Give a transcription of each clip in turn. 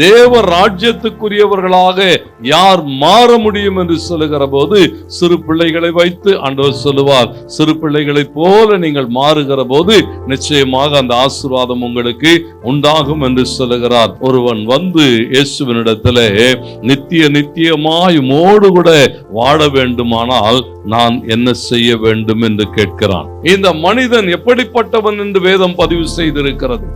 தேவ ராஜ்யத்துக்குரியவர்களாக யார் மாற முடியும் என்று சொல்லுகிற போது சிறு பிள்ளைகளை வைத்து ஆண்டவர் சொல்லுவார். சிறு பிள்ளைகளைப் போல நீங்கள் மாறுகிற போது நிச்சயமாக அந்த ஆசீர்வாதம் உங்களுக்கு உண்டாகும் என்று சொல்லுகிறார். ஒருவன் வந்து இயேசுவினிடத்திலே நித்திய நித்தியமாய் மோடு கூட வாழ வேண்டுமானால் நான் என்ன செய்ய வேண்டும் என்று கேட்கிறான். இந்த மனிதன் எப்படிப்பட்டவன் என்று வேதம் பதிவு செய்திருக்கிறது?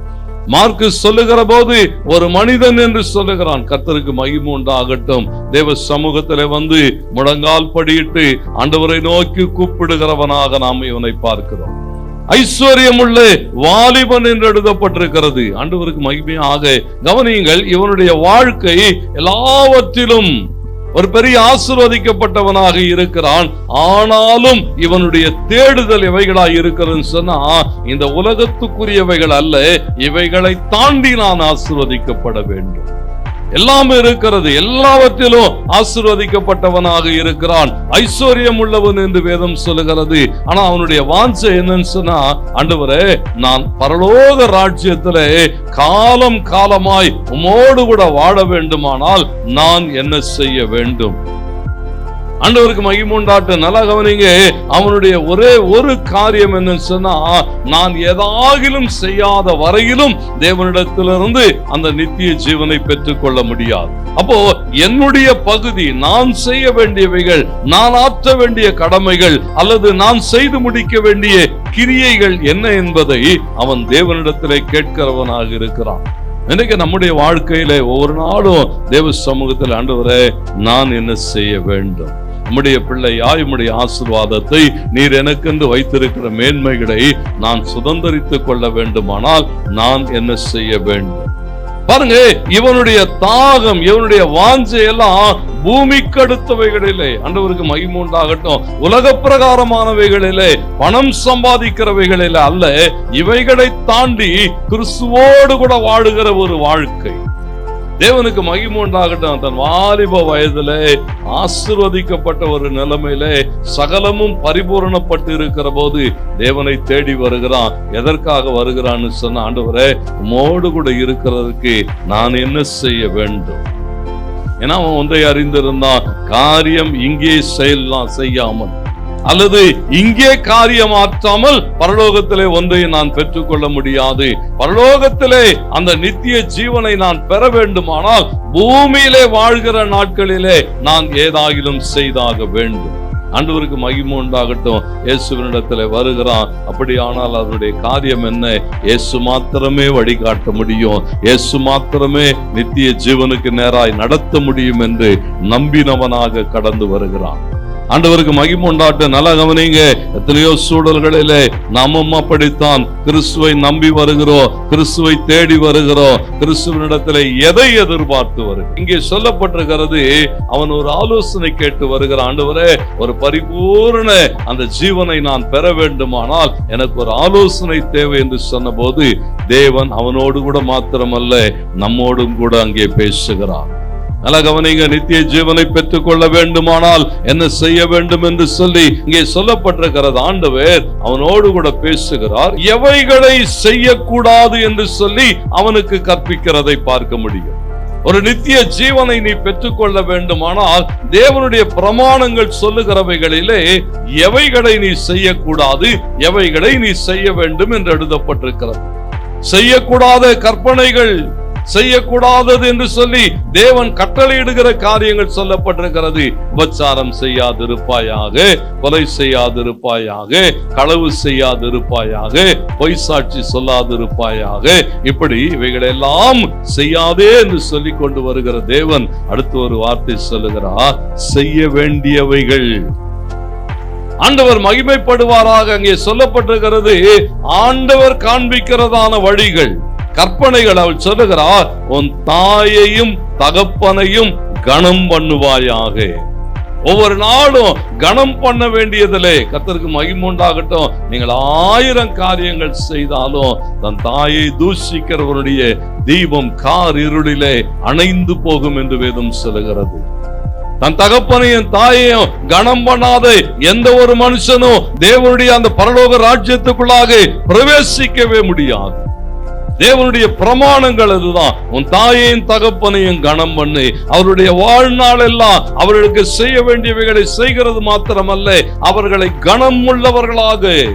மார்க்கு சொல்லுகிற போது ஒரு மனிதன் என்று சொல்லுகிறான். கர்த்தருக்கு மகிமை உண்டாகட்டும். தேவ சமூகத்திலே வந்து முழங்கால் படியிட்டு ஆண்டவரை நோக்கி கூப்பிடுகிறவனாக நாம் இவனை பார்க்கிறோம். ஐஸ்வர்யமுள்ள வாலிபன் என்று எழுதப்பட்டிருக்கிறது. ஆண்டவருக்கு மகிமையாக கவனியுங்கள் இவனுடைய வாழ்க்கை எல்லாவற்றிலும் ஒரு பெரிய ஆசிர்வதிக்கப்பட்டவனாக இருக்கிறான். ஆனாலும் இவனுடைய தேடுதல் இவைகளாய் இருக்கிறதுன்னு சொன்னா இந்த உலகத்துக்குரியவைகள் அல்ல இவைகளை தாண்டி நான் ஆசிர்வதிக்கப்பட வேண்டும். எல்லாம் இருக்கிறது எல்லாவற்றிலும் ஆசிர்வதிக்கப்பட்டவனாக இருக்கிறான். ஐஸ்வர்யம் உள்ளவன் என்று வேதம் சொல்லுகிறது. ஆனா அவனுடைய வாஞ்சை என்னன்னு சொன்னா ஆண்டவரே நான் பரலோக ராஜ்யத்திலே காலம் காலமாய் உமோடு கூட வாழ வேண்டுமானால் நான் என்ன செய்ய வேண்டும்? ஆண்டவருக்கு மகிமுண்டாட்டம் நல்லா கவனிங்க. அவனுடைய ஒரே ஒரு காரியம் என்னன்னு சொன்னா நான் ஏதாகிலும் செய்யாத வரையிலும் தேவனிடத்திலிருந்து அந்த நித்திய ஜீவனை பெற்றுக்கொள்ள முடியாது. அப்போ என்னுடைய பகுதி நான் செய்ய வேண்டியவைகள் நான் ஆற்ற வேண்டிய கடமைகள் அல்லது நான் செய்து முடிக்க வேண்டிய கிரியைகள் என்ன என்பதை அவன் தேவனிடத்திலே கேட்கிறவனாக இருக்கிறான். இன்னைக்கு நம்முடைய வாழ்க்கையில ஒவ்வொரு நாளும் தேவ சமூகத்தில் ஆண்டவரே நான் என்ன செய்ய வேண்டும்? உம்முடைய பிள்ளையாய் உம்முடைய ஆசிர்வாதத்தை நீர் எனக்கென்று வைத்திருக்கிற மேன்மைகளை நான் சுதந்திரித்துக் கொள்ள வேண்டுமானால் நான் என்ன செய்ய வேண்டும்? பாருங்க இவனுடைய தாகம் இவனுடைய வாஞ்சை எல்லாம் பூமிக்கு அடுத்தவைகளிலே அண்டவருக்கு மகிமுண்டாகட்டும் உலக பிரகாரமானவைகளிலே பணம் சம்பாதிக்கிறவைகளிலே அல்ல இவைகளை தாண்டி கிறிஸ்துவோடு கூட வாழுகிற ஒரு வாழ்க்கை. தேவனுக்கு மகிமை உண்டாகட்டும். தன் வாலிப வயதுல ஆசிர்வதிக்கப்பட்ட ஒரு நிலைமையில சகலமும் பரிபூரணப்பட்டு இருக்கிற போது தேவனை தேடி வருகிறான். எதற்காக வருகிறான்னு சொன்ன ஆண்டவரே உமோடு கூட இருக்கிறதுக்கு நான் என்ன செய்ய வேண்டும்? ஏன்னா அவன் ஒன்றை அறிந்திருந்தான். காரியம் இங்கே செய்யலாம் செய்யாமல். அல்லது இங்கே காரியமாற்றாமல் பரலோகத்திலே ஒன்றை நான் பெற்றுக்கொள்ள முடியாது. பரலோகத்திலே அந்த நித்திய ஜீவனை நான் பெற வேண்டுமானால் பூமியிலே வாழ்கிற நாட்களிலே நான் ஏதாகிலும் செய்தாக வேண்டும். ஆண்டவருக்கு மகிமை உண்டாகட்டும். இயேசுவனிடத்தில் வருகிறான். அப்படியானால் அவருடைய காரியம் என்ன? இயேசு மாத்திரமே வழிகாட்ட முடியும். இயேசு மாத்திரமே நித்திய ஜீவனுக்கு நேராய் நடத்த முடியும் என்று நம்பினவனாக கடந்து வருகிறான். ஆண்டவருக்கு மகிமை உண்டாட்டு. நல்லா கவனிங்க. எத்தனையோ சூழல்களிலே நாமும் அப்படித்தான். கிறிஸ்துவை நம்பி வருகிறோம். கிறிஸ்துவை தேடி வருகிறோம். கிறிஸ்துவனிடத்துல எதை எதிர்பார்த்து வருகிறோம்? இங்கே சொல்லப்பட்டிருக்கிறது அவன் ஒரு ஆலோசனை கேட்டு வருகிற ஆண்டவரே ஒரு பரிபூர்ண அந்த ஜீவனை நான் பெற வேண்டுமானால் எனக்கு ஒரு ஆலோசனை தேவை என்று சொன்னபோது தேவன் அவனோடு கூட மாத்திரமல்ல நம்மோடும் கூட அங்கே பேசுகிறான் நல்ல கவனிங்க நித்திய ஜீவனை பெற்றுக் கொள்ள வேண்டுமானால் என்ன செய்ய வேண்டும் என்று சொல்லி இங்கே சொல்லப்பட்டிருக்கிறது. ஆண்டவர் அவனோடு கூட பேசுகிறார். எவைகளை செய்யக்கூடாது என்று சொல்லி அவனுக்கு கற்பிக்கிறதை பார்க்க முடியும். ஒரு நித்திய ஜீவனை நீ பெற்றுக்கொள்ள வேண்டுமானால் தேவனுடைய பிரமாணங்கள் சொல்லுகிறவைகளிலே எவைகளை நீ செய்யக்கூடாது எவைகளை நீ செய்ய வேண்டும் என்று எழுதப்பட்டிருக்கிறது. செய்யக்கூடாத கற்பனைகள் செய்யக்கூடாதது என்று சொல்லி தேவன் கட்டளையிடுகிற காரியங்கள் சொல்லப்பட்டிருக்கிறது. உபச்சாரம் செய்யாதிருப்பாயாக கொலை செய்யாதிருப்பாயாக களவு செய்யாதிருப்பாயாக பொய் சாட்சி சொல்லாதிருப்பாயாக. இப்படி இவைகளெல்லாம் செய்யாதே என்று சொல்லி கொண்டு வருகிற தேவன் அடுத்து ஒரு வார்த்தை சொல்லுகிறார் செய்ய வேண்டியவைகள். ஆண்டவர் மகிமைப்படுவாராக. அங்கே சொல்லப்பட்டிருக்கிறது ஆண்டவர் காண்பிக்கிறதான வழிகள். கற்பனைகள் அவள் சொல்லுகிறார் உன் தாயையும் தகப்பனையும் கணம் பண்ணுவாயாக. ஒவ்வொரு நாளும் கணம் பண்ண வேண்டியதிலே கத்தருக்கு மகிமுண்டாகட்டும் நீங்கள் ஆயிரம் காரியங்கள் செய்தாலும் தன் தாயை தூஷிக்கிறவருடைய தீபம் கார் இருளிலே அணைந்து போகும் என்று வேதம் சொல்லுகிறது. தன் தகப்பனையும் தாயையும் கணம் பண்ணாத எந்த ஒரு மனுஷனும் தேவனுடைய அந்த பரலோக ராஜ்யத்துக்குள்ளாக பிரவேசிக்கவே முடியாது. தேவனுடைய பிரமாணங்கள் அதுதான். உன் தாயையும் தகப்பனையும் கனம் பண்ணு. அவருடைய வாழ்நாள் எல்லாம் அவர்களுக்கு செய்ய வேண்டியவைகளை செய்கிறது மாத்திரமல்ல அவர்களை கனம் உள்ளவர்களாக.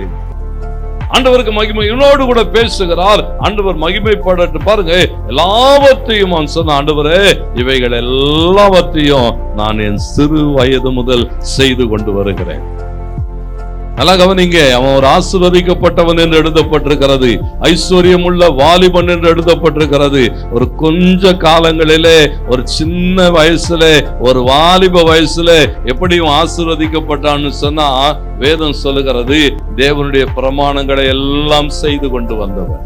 ஆண்டவருக்கு மகிமையினோடு கூட பேசுகிறார். ஆண்டவர் மகிமைப்படட்டு பாருங்க எல்லாவற்றையும் அவன் சொன்ன ஆண்டவரே இவைகள் எல்லாவற்றையும் நான் என் சிறு வயது முதல் செய்து கொண்டு வருகிறேன். நல்லா கவனிங்க அவன் ஒரு ஆசிர்வதிக்கப்பட்டவன் என்று எழுதப்பட்டிருக்கிறது. ஐஸ்வர்யம் உள்ள வாலிபன் என்று எழுதப்பட்டிருக்கிறது. ஒரு கொஞ்ச காலங்களிலே ஒரு சின்ன வயசுல ஒரு வாலிப வயசுல எப்படி ஆசிர்வதிக்கப்பட்டான்னு சொன்னா வேதம் சொல்லுகிறது தேவனுடைய பிரமாணங்களை எல்லாம் செய்து கொண்டு வந்தவன்.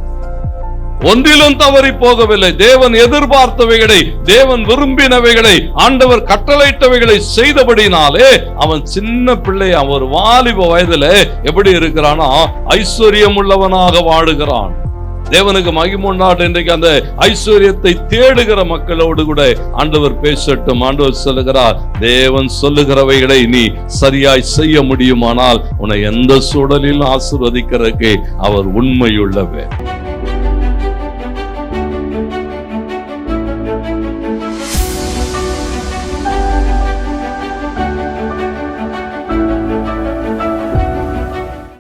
ஒன்றிலும் தவறி போகவில்லை. தேவன் எதிர்பார்த்தவைகளை தேவன் விரும்பினவைகளை ஆண்டவர் கட்டளையிட்டவைகளை செய்தபடினாலே அவன் சின்ன பிள்ளை அவர் ஒரு வாலிப வயதுல எப்படி இருக்கிறானா ஐஸ்வர்யம் உள்ளவனாக வாழுகிறான். தேவனுக்கு மகிமுண்டாட்டு இன்றைக்கு அந்த ஐஸ்வர்யத்தை தேடுகிற மக்களோடு கூட ஆண்டவர் பேசட்டும். ஆண்டவர் சொல்லுகிறார் தேவன் சொல்லுகிறவைகளை நீ சரியாய் செய்ய முடியுமானால் உன்னை எந்த சூழலிலும் ஆசிர்வதிக்கிறதுக்கு அவர் உண்மையுள்ளவர்.